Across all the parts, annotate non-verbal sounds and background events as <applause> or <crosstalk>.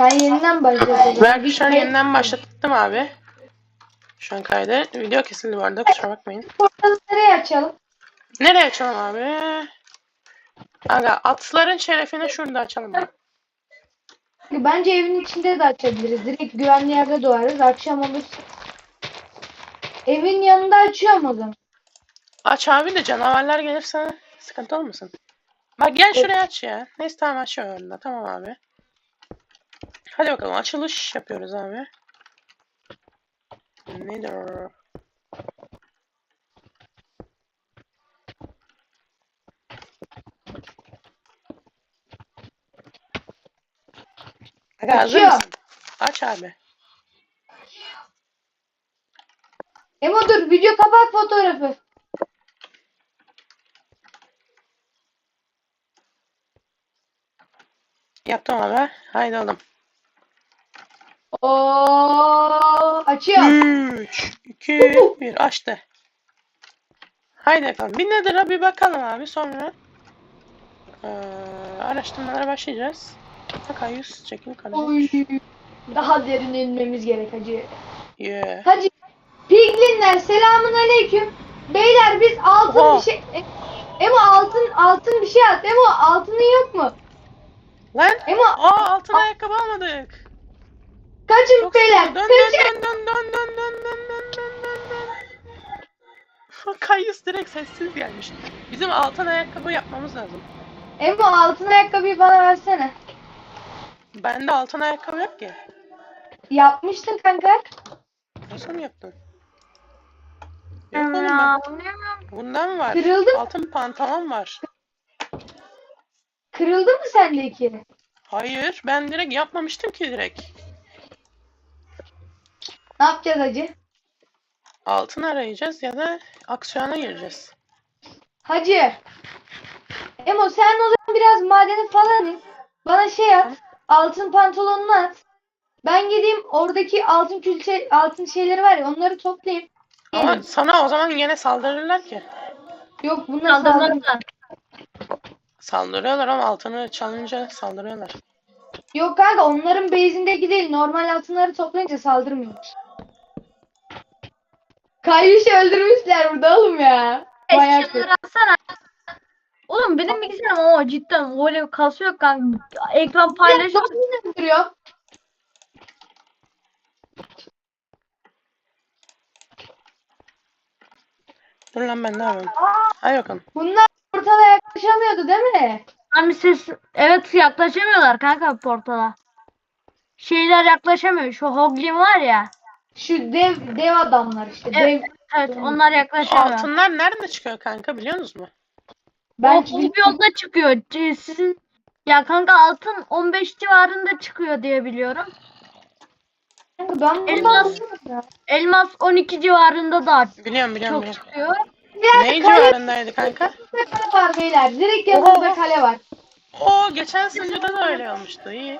Ben yeniden başladım. Ben şu an yeniden başlattım abi. Şu an kaydı. Video kesildi bu arada kusura bakmayın. Portalı nereye açalım? Nereye açalım abi? Aga atların şerefine şurada açalım. abi. Bence evin içinde de açabiliriz. Direkt güvenli yerde doğarız. Akşam olur. Evin yanında açıyorum o zaman. Aç abi de canavarlar gelirse sıkıntı olmasın. Bak gel şuraya aç ya. Neyse tamam açıyorum orada. Tamam abi. Hadi bakalım açılış yapıyoruz abi. Nedir? Aga hazır Açıyor. mısın? Aç abi. Emo dur video kapat fotoğrafı. Yaptım abi. Haydi oğlum. Oo açıyor. 3, 2, 1 açtı. Haydi bakalım. Bir nedir bir bakalım abi sonra. Ee, araştırmalara başlayacağız. Bak yüz çekim Oy. kardeşim. Daha derin inmemiz gerek hacı. Yeah. Hacı. Piglinler selamun aleyküm. Beyler biz altın Oha. bir şey... Emo altın altın bir şey at. Emo altının yok mu? Lan! Emo Aa altın ayakkabı almadık. Kaçın beyler. Kaçın. dön dön dön dön dön dön dön dön dön. Kayyus direkt sessiz gelmiş. Bizim altın ayakkabı yapmamız lazım. Emo altın ayakkabıyı bana versene. Bende altın ayakkabı yok ki. Yapmıştın kanka. Nasıl mı yaptın? Yok oğlum ben. Bundan var. Kırıldı mı? Altın pantolon var. Kırıldı mı sendeki? Hayır ben direkt yapmamıştım ki direkt. Ne yapacağız hacı? Altın arayacağız ya da aksiyona gireceğiz. Hacı. Emo sen o zaman biraz madeni falan in. Bana şey at. Altın pantolonunu at. Ben gideyim oradaki altın külçe altın şeyleri var ya onları toplayayım. Ama Gelin. sana o zaman yine saldırırlar ki. Yok bunlar saldırı. Saldırıyorlar ama altını çalınca saldırıyorlar. Yok kanka onların base'indeki değil. Normal altınları toplayınca saldırmıyorlar. Kayyuş'u öldürmüşler burada oğlum ya. Eskileri atsana. Oğlum benim bilgisayarım ama cidden öyle bir kasıyor kanka. Ekran paylaşıyor. Nasıl duruyor? Dur lan ben ne yapayım? Hadi bakalım. Bunlar portala yaklaşamıyordu değil mi? Hani ses evet yaklaşamıyorlar kanka portala. Şeyler yaklaşamıyor. Şu Hoglin var ya. Şu dev dev adamlar işte. Evet. Dev. Evet onlar yaklaşamıyor. Altınlar nerede çıkıyor kanka biliyor musunuz mu? Ben Ben bir yolda çıkıyor. C- Sizin ya kanka altın 15 civarında çıkıyor diye biliyorum. ben bundan Elmas- Elmas 12 civarında da Biliyorum biliyorum çok biliyorum. çıkıyor. Ne civarındaydı kanka? kale var beyler. Direkt yanımızda Oha. kale var. Oo geçen sunucuda da öyle olmuştu. İyi.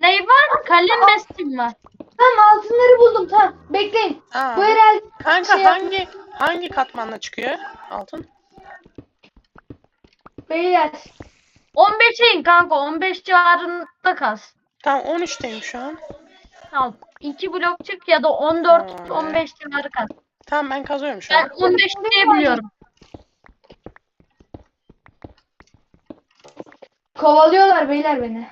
Ney var? Kalem bestim var. Tamam altınları buldum tamam. Bekleyin. Aa, Bu herhalde kanka şey- hangi hangi katmanla çıkıyor altın? beyler. 15'e in kanka 15 civarında kas. Tam 13'teyim şu an. Al. 2 blok çık ya da 14 Aa, 15 civarı kas. Tamam ben kazıyorum şu Ben an. 15 diye biliyorum. Kovalıyorlar beyler beni.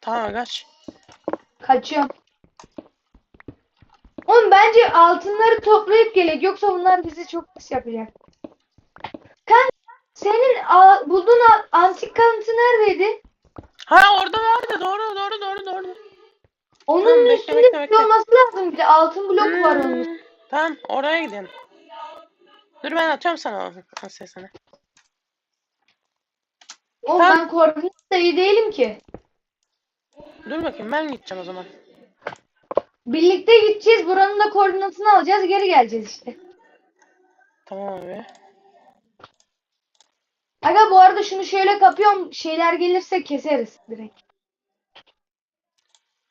Tamam kaç. Kaçıyorum. Oğlum bence altınları toplayıp gerek yoksa bunlar bizi çok pis yapacak. Kan senin bulduğun antik kalıntı neredeydi? Ha orada vardı doğru doğru doğru doğru. Onun Tamam, bekle, üstünde bekle, bekle. şey olması lazım. Bir de altın blok var onun Hmm, üstünde. Tamam oraya gidelim. Dur ben atıyorum sana o sesini. Oğlum Tamam. ben koordinatta iyi değilim ki. Dur bakayım ben gideceğim o zaman. Birlikte gideceğiz. Buranın da koordinatını alacağız. Geri geleceğiz işte. Tamam abi. Aga bu arada şunu şöyle kapıyorum. Şeyler gelirse keseriz direkt.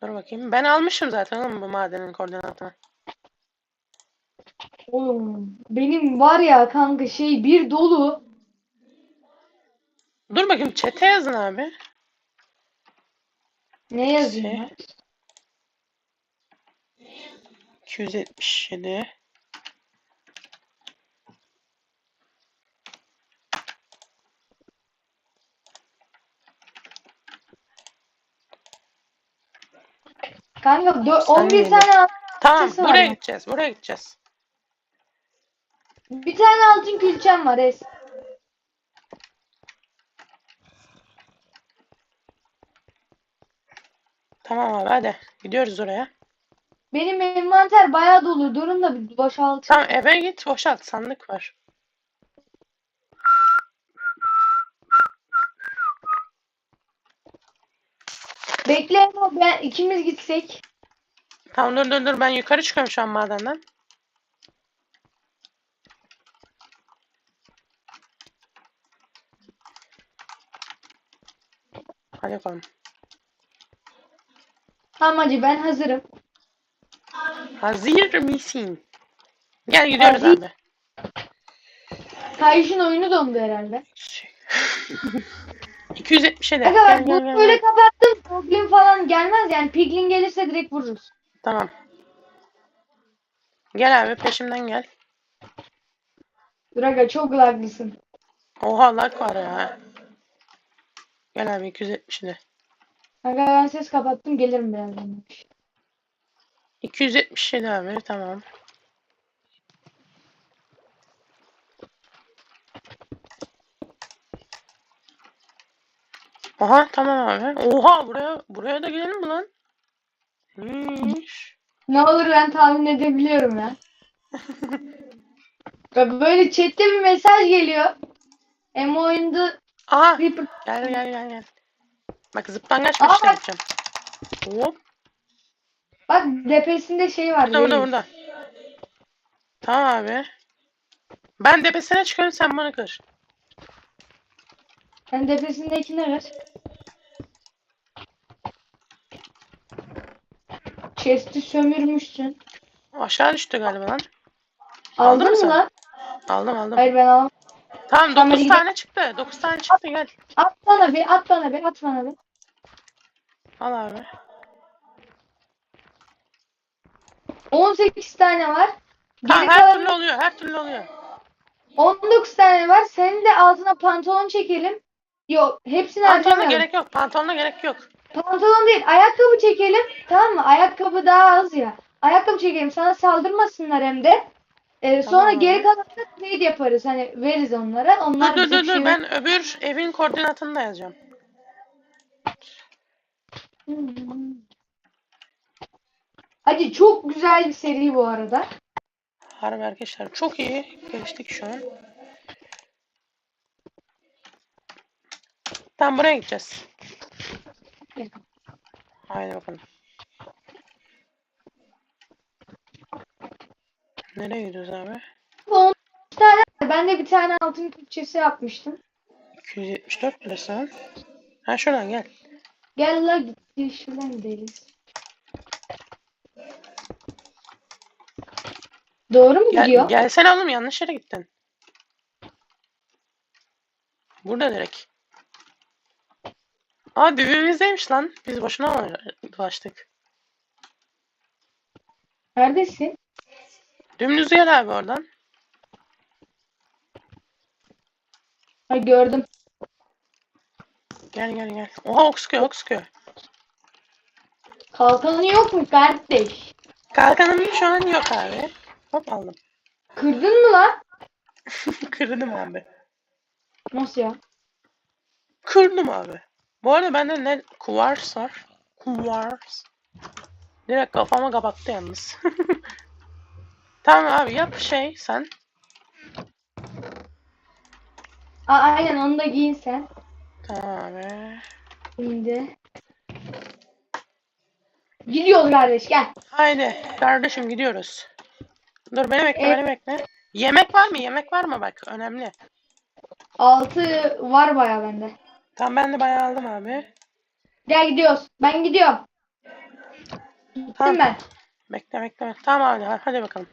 Dur bakayım. Ben almışım zaten oğlum bu madenin koordinatını. Oğlum benim var ya kanka şey bir dolu. Dur bakayım çete yazın abi. Ne yazayım Şey. Ben? 277. Kanka dö- Sen 11 neydi? tane Tamam Sesi var buraya mı? gideceğiz. Buraya gideceğiz. bir tane altın külçem var es. Tamam abi hadi. Gidiyoruz oraya. Benim envanter bayağı dolu. Durun da bir boşalt. Tamam eve git boşalt. Sandık var. Bekle ama ben ikimiz gitsek. Tamam dur dur dur. Ben yukarı çıkıyorum şu an madenden. Hadi bakalım. Tamam hacı ben hazırım. Hazır mısın? Gel gidiyoruz Hazır. abi. Kayışın oyunu dondu herhalde. 277. Kanka Gel ben gel bunu böyle kapattım. Goblin falan gelmez yani. Piglin gelirse direkt vururuz. Tamam. Gel abi peşimden gel. Draga çok laglısın. Oha lag var ya. Gel abi 277. Kanka ben ses kapattım gelirim birazdan. 277 abi tamam. Aha tamam abi. Oha buraya buraya da gelelim mi lan? Neymiş? Ne olur ben tahmin edebiliyorum ya. <laughs> Ya böyle chatte bir mesaj geliyor. Em oyunda Aha Creeper gel gel gel gel. Bak zıplangaç maçına gideceğim. Hop. Bak tepesinde şey var. Burada burada burada. Tamam abi. Ben tepesine çıkıyorum sen bana kır. Sen tepesindekine ver. Chest'i sömürmüşsün. Aşağı düştü galiba lan. Aldın mı mı sen? lan? Aldım aldım. Hayır ben almadım. Tamam Tamam, 9 hadi tane çıktı. 9 tane çıktı gel. At bana bir, at bana bir, at bana bir. Al abi. 18 tane var. Tamam Geri her kalan türlü oluyor. Her türlü oluyor. 19 tane var. Senin de altına pantolon çekelim. Yok, hepsini Pantolona harcamayalım. gerek yok. Pantolona gerek yok. Pantolon değil, ayakkabı çekelim. Tamam mı? Ayakkabı daha az ya. Ayakkabı çekelim. Sana saldırmasınlar hem de. Ee, sonra Tamam. geri kalanını trade yaparız. Hani veririz onlara. Onlar Dur dur bize dur bir şey. Ben öbür evin koordinatını da yazacağım. Hadi çok güzel bir seri bu arada. Harbi arkadaşlar çok iyi geliştik şu an. Tam buraya gideceğiz. Haydi bakalım. Nereye gidiyoruz abi? Bu 13 tane. Ben de bir tane altın külçesi yapmıştım. 274 lirası ha. Ha şuradan gel. Gel la gitti şuradan gideriz. Doğru mu Gel, gidiyor? gelsene oğlum yanlış yere gittin. Burada direkt. Aa dibimizdeymiş lan. Biz boşuna dolaştık? Neredesin? Dümdüz gel abi oradan. Ha gördüm. Gel gel gel. Oha ok sıkıyor ok sıkıyor. Kalkanı yok mu kardeş? Kalkanım şu an yok abi. Hop aldım. Kırdın mı lan? <laughs> Kırdım abi. Nasıl ya? Kırdım abi. Bu arada bende ne kuvars var. Kuvars. Direkt kafama kapattı yalnız. <laughs> tamam abi yap şey sen. Aa, aynen onu da giyin sen. Tamam abi. Şimdi. Gidiyoruz kardeş gel. Haydi kardeşim gidiyoruz. Dur beni bekle Evet. beni bekle. Yemek var mı? Yemek var mı bak önemli. Altı var baya bende. Tamam ben de bayağı aldım abi. Gel gidiyoruz. Ben gidiyorum. Gittim Tamam. ben. Bekle bekle. Tamam abi hadi bakalım.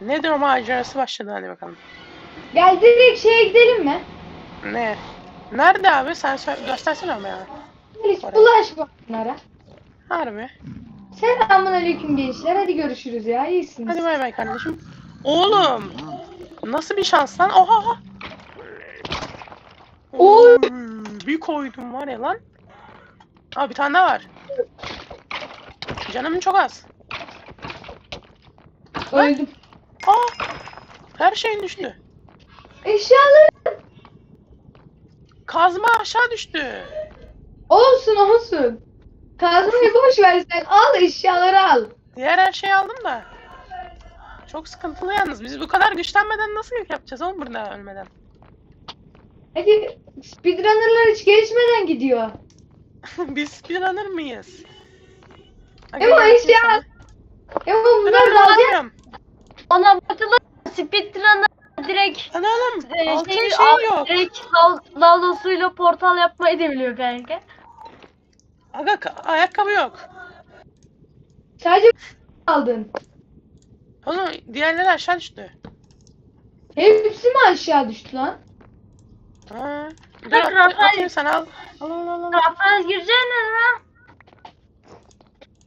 Nedir o macerası başladı hadi bakalım. Gel direkt şeye gidelim mi? Ne? Nerede abi? Sen söyle, göstersene ama ya. Hiç Oraya. bulaşma bunlara. Harbi. Selamun aleyküm gençler. Hadi görüşürüz ya. İyisiniz. Hadi bay bay kardeşim. Oğlum. Nasıl bir şans lan? Oha oha. Oy. Bir koydum var ya lan. Aa bir tane daha var. Canım çok az. Öldüm. Aa. Her şeyin düştü. Eşyaları Kazma aşağı düştü. olsun olsun. Kazmayı boş ver sen. Al eşyaları al. Diğer her şeyi aldım da. Çok sıkıntılı yalnız. Biz bu kadar güçlenmeden nasıl ilk yapacağız oğlum burada ölmeden? Hadi speedrunnerlar hiç gelişmeden gidiyor. <laughs> Biz speedrunner mıyız? Ama gel eşya- Ben bunlar öyle lazım. alamıyorum. Ona bakılır speedrun'ı direkt Lan oğlum e, altın şey, şey, al- yok. direkt lav- lavlosuyla portal yapmayı da biliyor kanka. Aga ka- ayakkabı yok. Sadece <laughs> aldın. Oğlum diğerleri aşağı düştü. Hepsi mi aşağı düştü lan? Ha. Dur Bak, Rafael- atayım sana al. Al al al al. Rafraz gireceğiniz mi?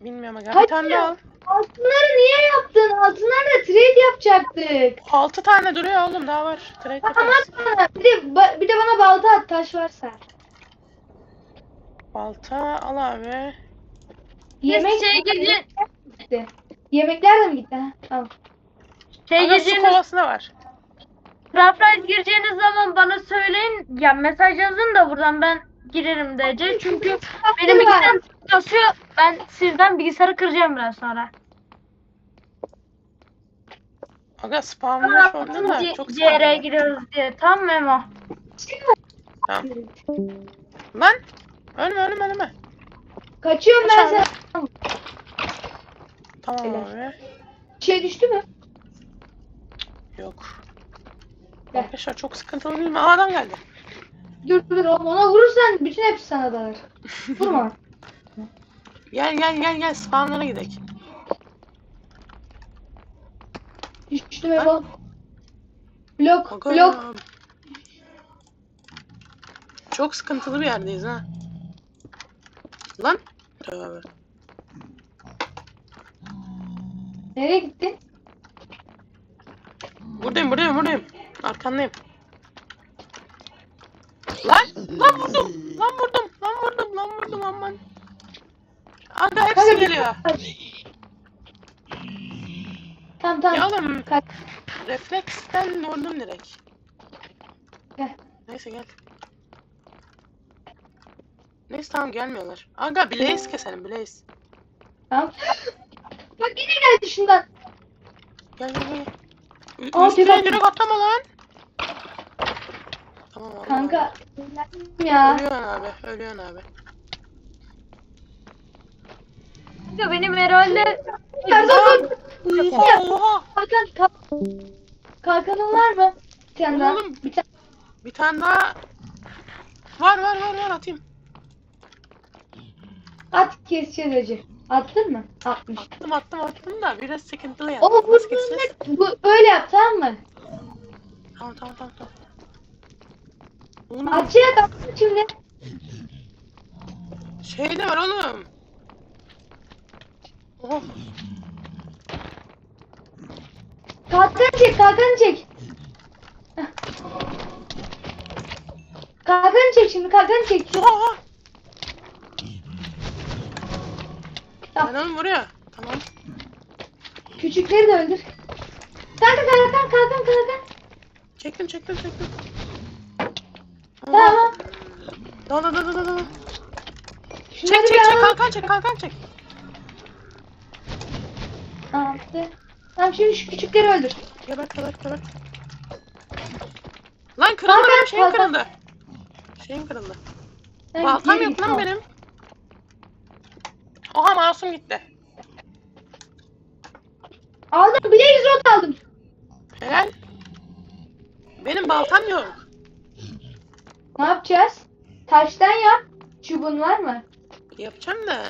Bilmiyorum aga. Bir tane daha al. Altınları niye yaptın? Altınlarla trade yapacaktık. Altı tane duruyor oğlum daha var. Trade yaparız. at bana. Bir de, bir de bana balta at taş varsa. Balta al abi. Yemek şey gece gitti. Yemekler de mi gitti? Ha? Tamam. şey Aga su gireceğiniz kovası da var. Rafraz gireceğiniz zaman bana söyleyin. Ya mesaj yazın da buradan ben girerim DC. Çünkü benim tane kasıyor. Ben sizden bilgisayarı kıracağım biraz sonra. Aga spamlaş oldu da çok CR'ye spamlaş. giriyoruz diye. Tamam Memo. Tamam. Lan ölme ölme ölme. Kaçıyorum Kaç ben sana. Tamam abi. Bir şey düştü mü? Yok. Gel. Arkadaşlar çok sıkıntılı değil mi? Aa, adam geldi. Dur dur ona vurursan bütün hepsi sana dalar. <laughs> Vurma. Gel gel gel gel spawnlara gidelim. Düştü mü bu? Blok Aga. blok. Çok sıkıntılı bir yerdeyiz ha. Lan. Tövbe. Nereye gitti? Buradayım buradayım buradayım. Arkandayım. Lan! Lan vurdum! Lan vurdum! Lan vurdum! Lan vurdum aman. Aga hepsi Kanka, geliyor. Tamam tamam. Ya oğlum Kaç. refleksten vurdum direkt. Gel. Neyse gel. Neyse tamam gelmiyorlar. Aga Blaze keselim Blaze. Tamam. Bak yine geldi şundan. Gel gel gel. Ü- Aa, Üstüne bak- direkt atlama lan. Tamam Allah Kanka. Ya. Ölüyorsun abi. Ölüyorsun abi. Ya benim herhalde Pardon. Oha oha. Kalkan, kalk. Kalkanın var mı? Bir tane daha. Oğlum. Bir tane. Bir tane daha. Var var var var atayım. At keseceğiz acı. Attın mı? Atmış. Attım attım attım da biraz sıkıntılı yani. O bu, bu böyle yap tamam mı? Tamam tamam tamam. tamam. Oğlum Atçıya kalktın şimdi. şey de var oğlum. Oh. Kalkan çek, kalkan çek. Kalkan çek şimdi, kalkan çek. Oha. Tamam. Ben onu vuruyor. Tamam. Küçükleri de öldür. Kanka kalkan, kalkan, kalkan. Çektim çektim çektim. Tamam. Da da da da da da. Şunları Çek çek çek kalkan çek kalkan çek. Attı. Tamam şimdi şu küçükleri öldür. Gebert gebert gebert. Lan kırıldı Kalkan, benim şeyim kalkan. kırıldı. Şeyim kırıldı. Sen Baltam yok lan benim. Oha masum gitti. Aldım, Blaze Rod aldım. Helal. Benim baltam yok. Ne yapacağız? Taştan yap. Çubuğun var mı? Yapacağım da.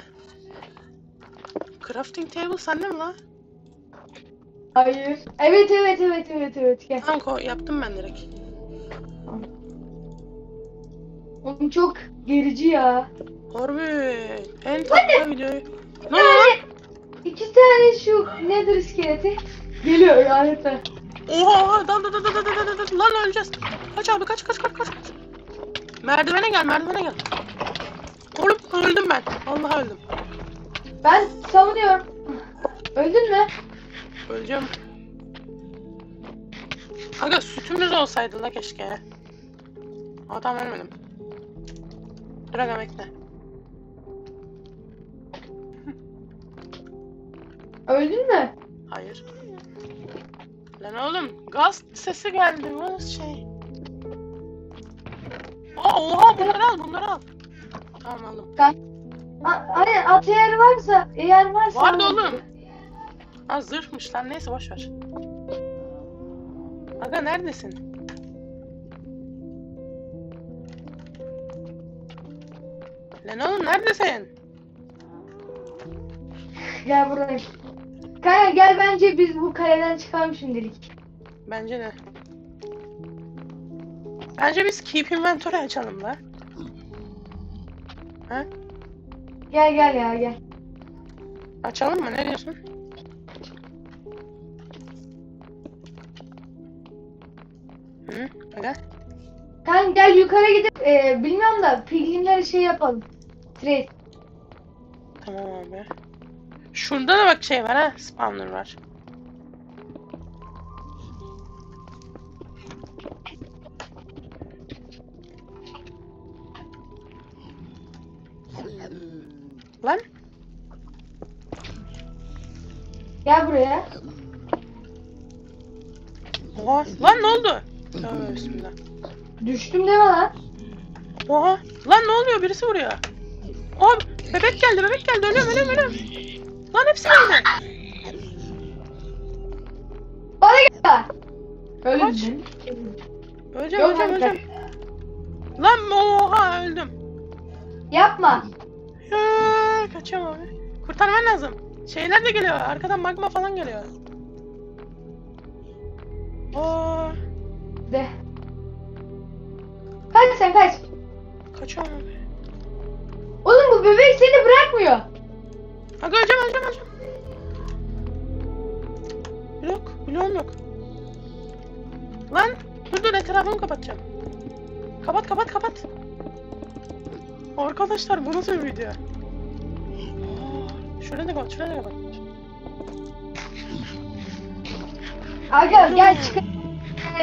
Crafting table sende mi lan? Hayır. Evet, evet, evet, evet, evet. Gel. Tamam ko yaptım ben direkt. Oğlum çok gerici ya. Harbi en tatlı videoyu. Ne lan? İki tane şu nedir iskeleti? Geliyor adeta. Oha dal dal dal dal dal dal dal lan öleceğiz. Kaç abi kaç kaç kaç kaç. Merdivene gel merdivene gel. Oğlum öldüm ben. Vallahi öldüm. Ben savunuyorum. Öldün mü? Öleceğim. Aga sütümüz olsaydı la keşke. Adam ölmedim. Dur aga bekle. Öldün mü? Hayır. Lan oğlum gaz sesi geldi. Bu şey? Aa, oha bunları al bunları al. Tamam aldım. A- Aynen at eğer varsa eğer varsa. Vardı oğlum. Ha zırhmış lan neyse boş ver. Aga neredesin? Lan oğlum neredesin? Gel buraya. Kaya gel bence biz bu kaleden çıkalım şimdilik. Bence de. Bence biz Keep Inventory açalım la. Ha? Gel gel ya gel. Açalım mı? Ne diyorsun? Hı? Aga? Kanka gel yukarı gidip e, bilmiyorum da pilgrimlere şey yapalım. Trade. Tamam abi. Şurada da bak şey var ha. Spawner var. Lan Gel buraya. Oha. Lan ne oldu? Tövbe bismillah. Düştüm deme lan. Oha. Lan ne oluyor? Birisi vuruyor. Oha bebek geldi bebek geldi. Ölüyorum ölüyorum ölüyorum. Lan hepsi geldi. Bana gel. Kaç? düşün. Öleceğim Yok öleceğim öleceğim. Lan oha öldüm. Yapma. Hı, Kaçıyorum abi. Kurtarman lazım. Şeyler de geliyor. Arkadan magma falan geliyor. Aa, De. Kaç sen kaç. kaçıyorum abi. Oğlum bu bebek seni bırakmıyor. Aga öleceğim öleceğim öleceğim. Yok. Bloğum yok. Lan dur dur etrafımı kapatacağım. Kapat kapat kapat. Arkadaşlar bu nasıl bir video? Şuraya da kapat şuraya da kapat. Aga gel çıkar.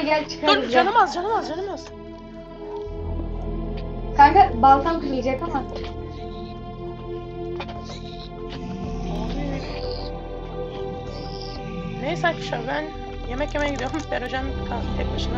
Gel çıkar. Dur canım az canım az canım az. Kanka baltam kırılacak ama. Neyse arkadaşlar ben yemek yemeye gidiyorum. <laughs> Kal- tek başına.